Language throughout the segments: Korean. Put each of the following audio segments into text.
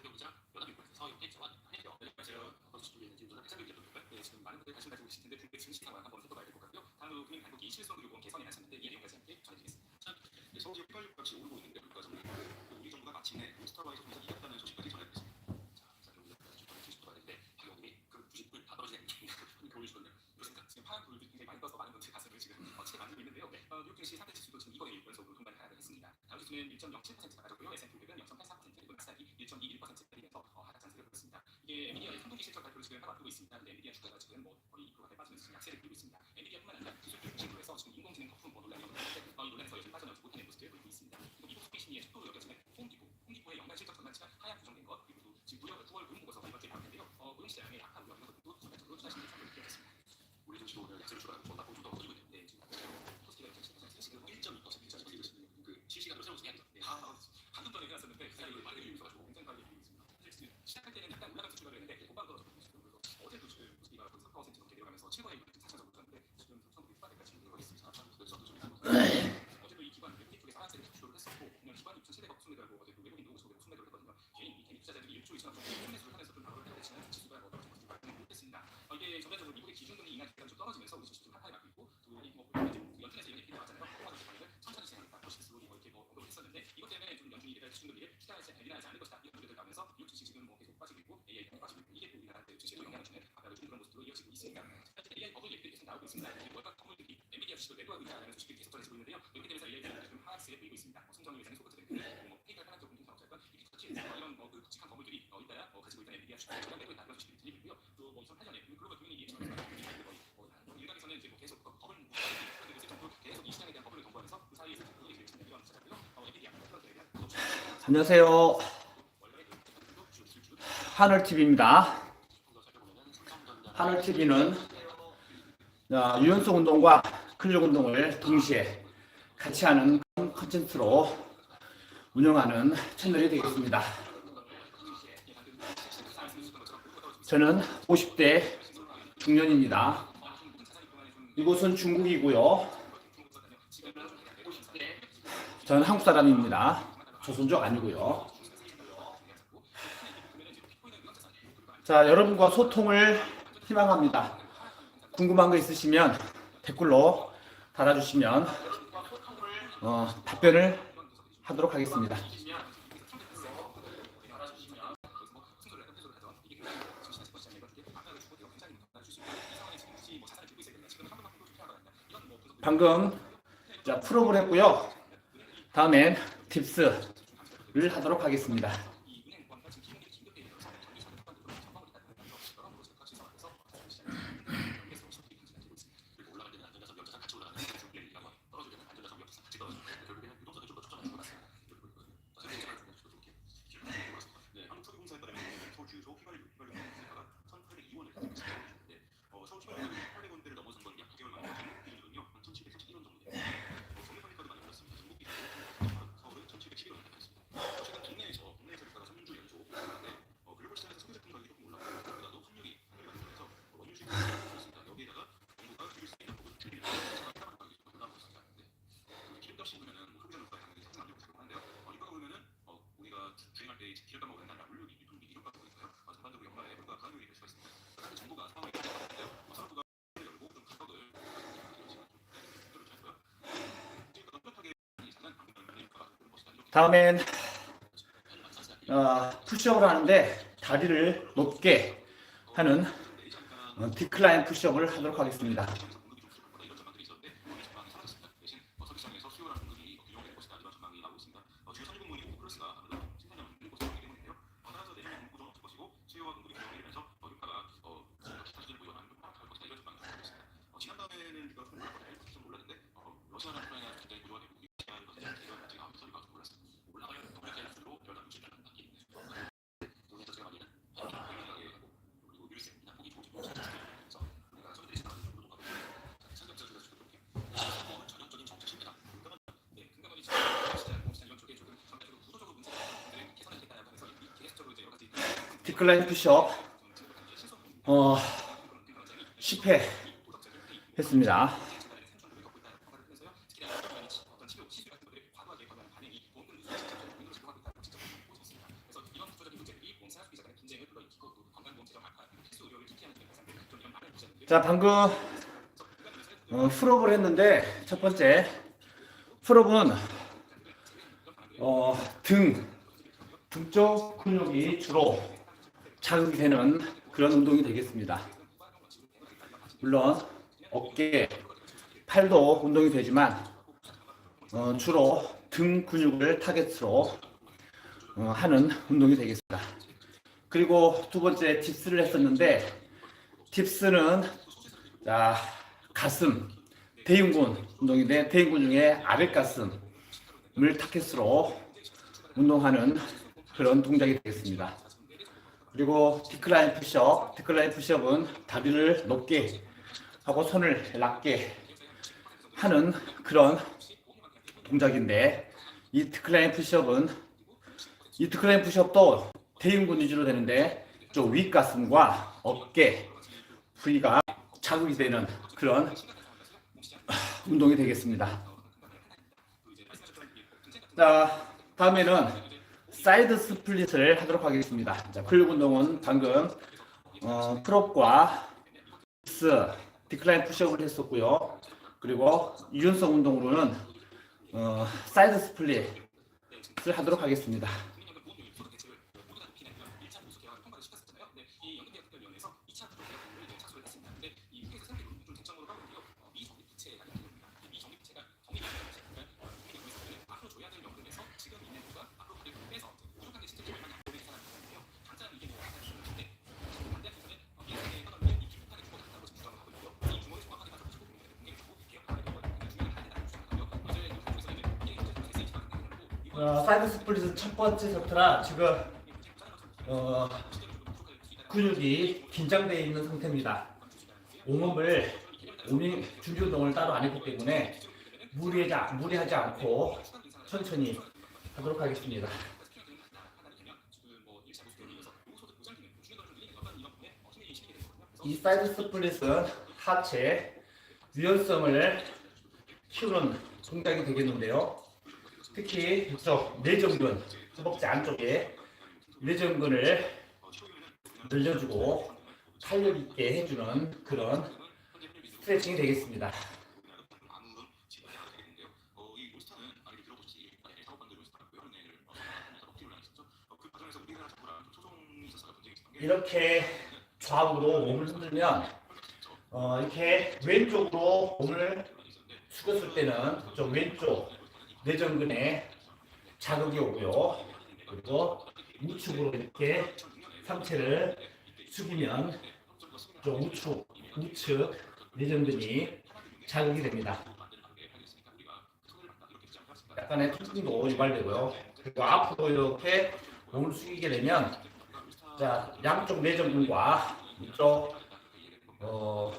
새벽이자 연합 유권에서 서영 일정한 한일경 제가 벌써 준비했는지 누나 새벽 일정 예, 지금 많은 분들이 관심 가지고 계실 텐데 그게 증시 상황 한번 살펴봐야 될 것 같고요. 다음으로 금융 당국이 실손 요금 개선이 나섰는데 이 내용까지 함께 전해드리겠습니다. 자, 서울지 휘발유 값이 오르고 있는데 물가 정리 그 우리 정부가 마침내 스타바이소 공사 이겼다는 소식까지 전해드렸습니다. 자, 자 그럼 우리가 지금 전해 주시도록 하는데 박영님이 그 99일 다 떨어지는 그렇게 올리시거든요. 그렇습니다. 지금 파란 불빛 굉장히 많이 떠서 많은 분들 가슴을 지금 어치게 만들고 있는데요. 네, 뉴욕 증시 상태 지수도 지금 2거의 연속으로 동반을 하락했습니다. 다우지수는 1.07% 가졌고요. S&P 실적과 교수를 맡고 있습니다. 근데 미디어 주가가 지금 뭐 있습니다. 연구와 커뮤니티, 엔비디아 주식을 외부와 의존하는 주식이 계속 전해지고 있는데요. 이렇게 되면서 일례들이 지금 하락세에 보이고 있습니다. 뭐 송정희 회사는 소프트 뱅크, 뭐 페이가 하락 경쟁 사업자였던 이리 터치, 이런 뭐그 굵직한 건물들이 어, 있다야 뭐 가지고 있다는 엔비디아 주식을 외부에 나가는 주식이 들리고요. 또뭐 2008년에 글로벌 금융위기 일각에서는 이제 뭐 계속 법을 있을 정도로 계속 이 시장에 대한 법을 경고하면서 그 사이에서 그분이 되는 이런 시장들로 엔비디아 플러스에 대한 안녕하세요. 하늘TV입니다. 하늘TV는 어, 유연성 운동과 근력 운동을 동시에 같이 하는 컨텐츠로 운영하는 채널이 되겠습니다. 저는 50대 중년입니다. 이곳은 중국이고요. 저는 한국 사람입니다. 조선족 아니고요. 자, 여러분과 소통을 희망합니다. 궁금한 거 있으시면 댓글로 달아주시면 어, 답변을 하도록 하겠습니다. 방금 자, 프로그램 했고요. 다음엔 팁스를 하도록 하겠습니다. 다음엔 어, 푸시업을 하는데 다리를 높게 하는 어, 디클라인 푸시업을 하도록 하겠습니다. 글라인 푸시업 어 10회 했습니다. 자 방금 어, 풀업을 했는데 첫 번째 풀업은 어, 등 등쪽 근육이 주로 자극이 되는 그런 운동이 되겠습니다. 물론 어깨, 팔도 운동이 되지만 어, 주로 등 근육을 타겟으로 어, 하는 운동이 되겠습니다. 그리고 두 번째 딥스를 했었는데 딥스는 자, 가슴, 대흉근 운동인데 대흉근 중에 아랫가슴을 타겟으로 운동하는 그런 동작이 되겠습니다. 그리고 디클라인 푸시업, 디클라인 푸시업은 다리를 높게 하고 손을 낮게 하는 그런 동작인데 이 디클라인 푸시업은 이 디클라인 푸시업도 대흉근 위주로 되는데 좀 윗가슴과 어깨 부위가 자극이 되는 그런 운동이 되겠습니다. 자, 다음에는 사이드 스플릿을 하도록 하겠습니다. 자, 근력 운동은 방금 어, 프롭과 스 디클라인 푸시업을 했었고요. 그리고 유연성 운동으로는 어, 사이드 스플릿을 하도록 하겠습니다. 어, 사이드 스플릿은 첫 번째 세트라 지금 어, 근육이 긴장되어 있는 상태입니다. 온몸을 오밍 준비 운동을 따로 안 했기 때문에 무리하지, 무리하지 않고 천천히 하도록 하겠습니다. 이 사이드 스플릿은 하체 유연성을 키우는 동작이 되겠는데요. 특히 이쪽 내전근, 허벅지 안쪽에 내전근을 늘려주고 탄력 있게 해주는 그런 스트레칭이 되겠습니다. 이렇게 좌우로 몸을 흔들면 어, 이렇게 왼쪽으로 몸을 숙였을 때는 좀 왼쪽 내전근에 자극이 오고요. 그리고 우측으로 이렇게 상체를 숙이면 좀 우측 우측 내전근이 자극이 됩니다. 약간의 통증도 유발되고요. 그리고 앞으로 이렇게 몸을 숙이게 되면 자 양쪽 내전근과 이쪽 어,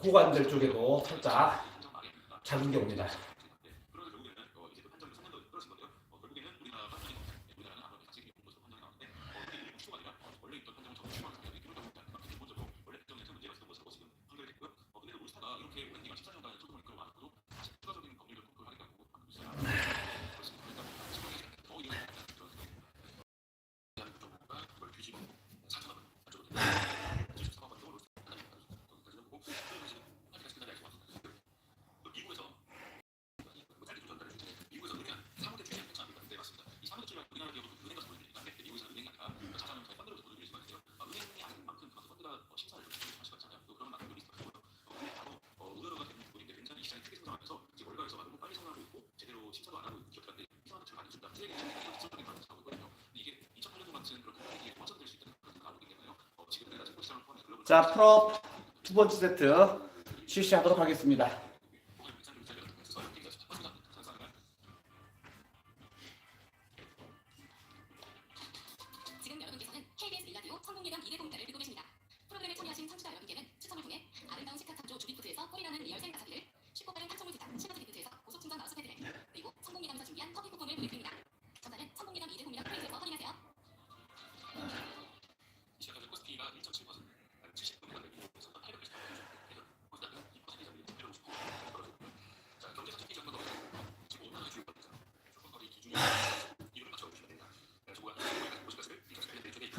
고관절 쪽에도 살짝 자극이 옵니다. 자, 프로 두 번째 세트 실시하도록 하겠습니다.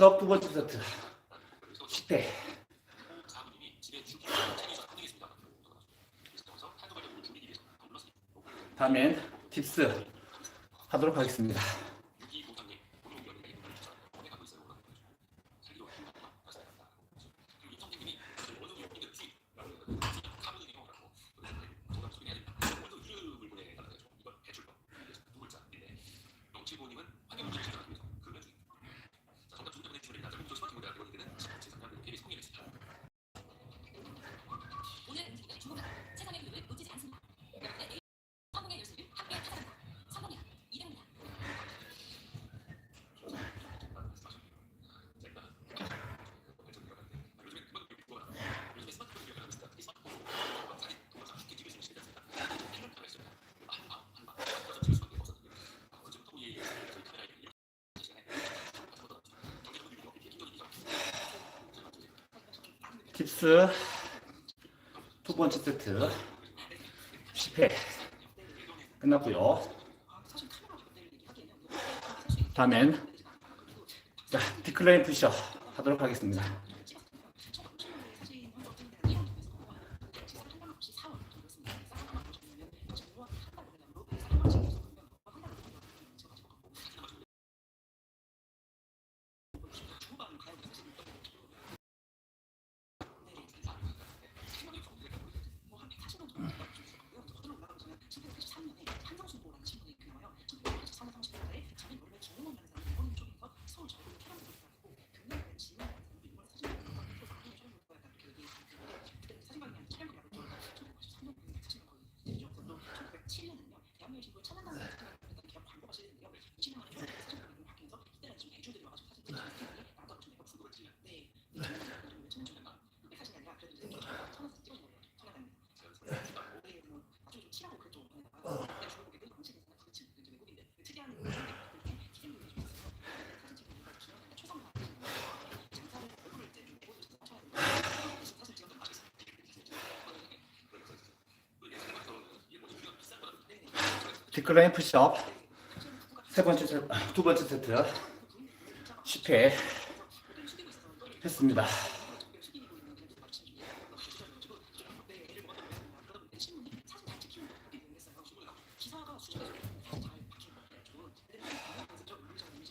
수업 두 번째 세트 10대 다음엔 팁스 하도록 하겠습니다. 팁스 두 번째 세트 10회 끝났고요. 다음엔 자 디클레인 푸셔 하도록 하겠습니다. 디클레인 푸시업 세 번째 세트, 두 번째 세트 10회 했습니다.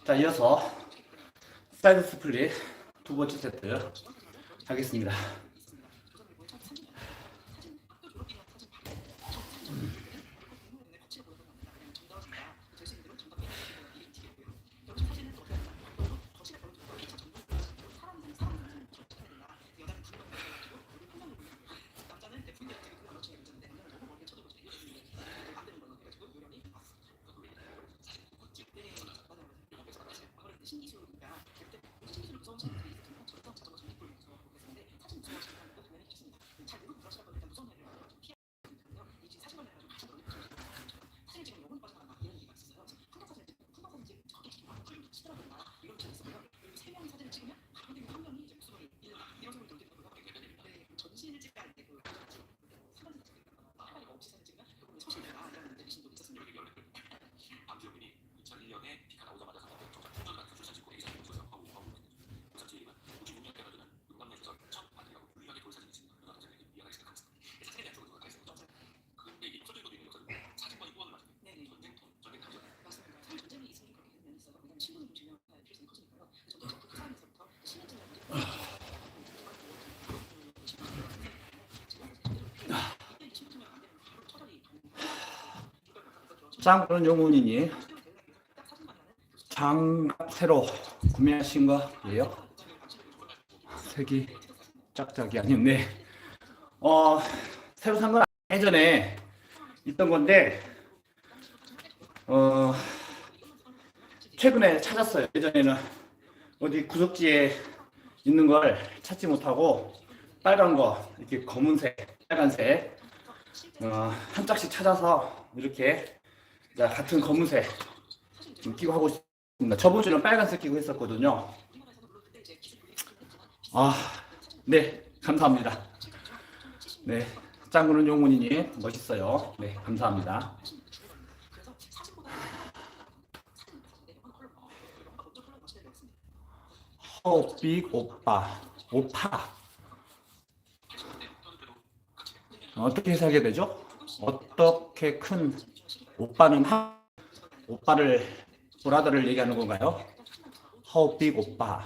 자, 이어서 사이드 스플릿 두 번째 세트 하겠습니다. 中产阶级。 짱구는 용훈이니 장갑 새로 구매하신 거예요? 색이 짝짝이 아니었네. 어 새로 산 건 예전에 있던 건데 어 최근에 찾았어요. 예전에는 어디 구석지에 있는 걸 찾지 못하고 빨간 거 이렇게 검은색, 빨간색 어, 한 짝씩 찾아서 이렇게 자, 같은 검은색 좀 끼고 하고 있습니다. 저번 주는 빨간색 끼고 했었거든요. 아, 네, 감사합니다. 네, 짱구는 용훈이님 멋있어요. 네, 감사합니다. 허빅 오빠, 오파 어떻게 해석하게 되죠? 어떻게 큰 오빠는 하, 오빠를 브라더를 얘기하는 건가요? How 오빠?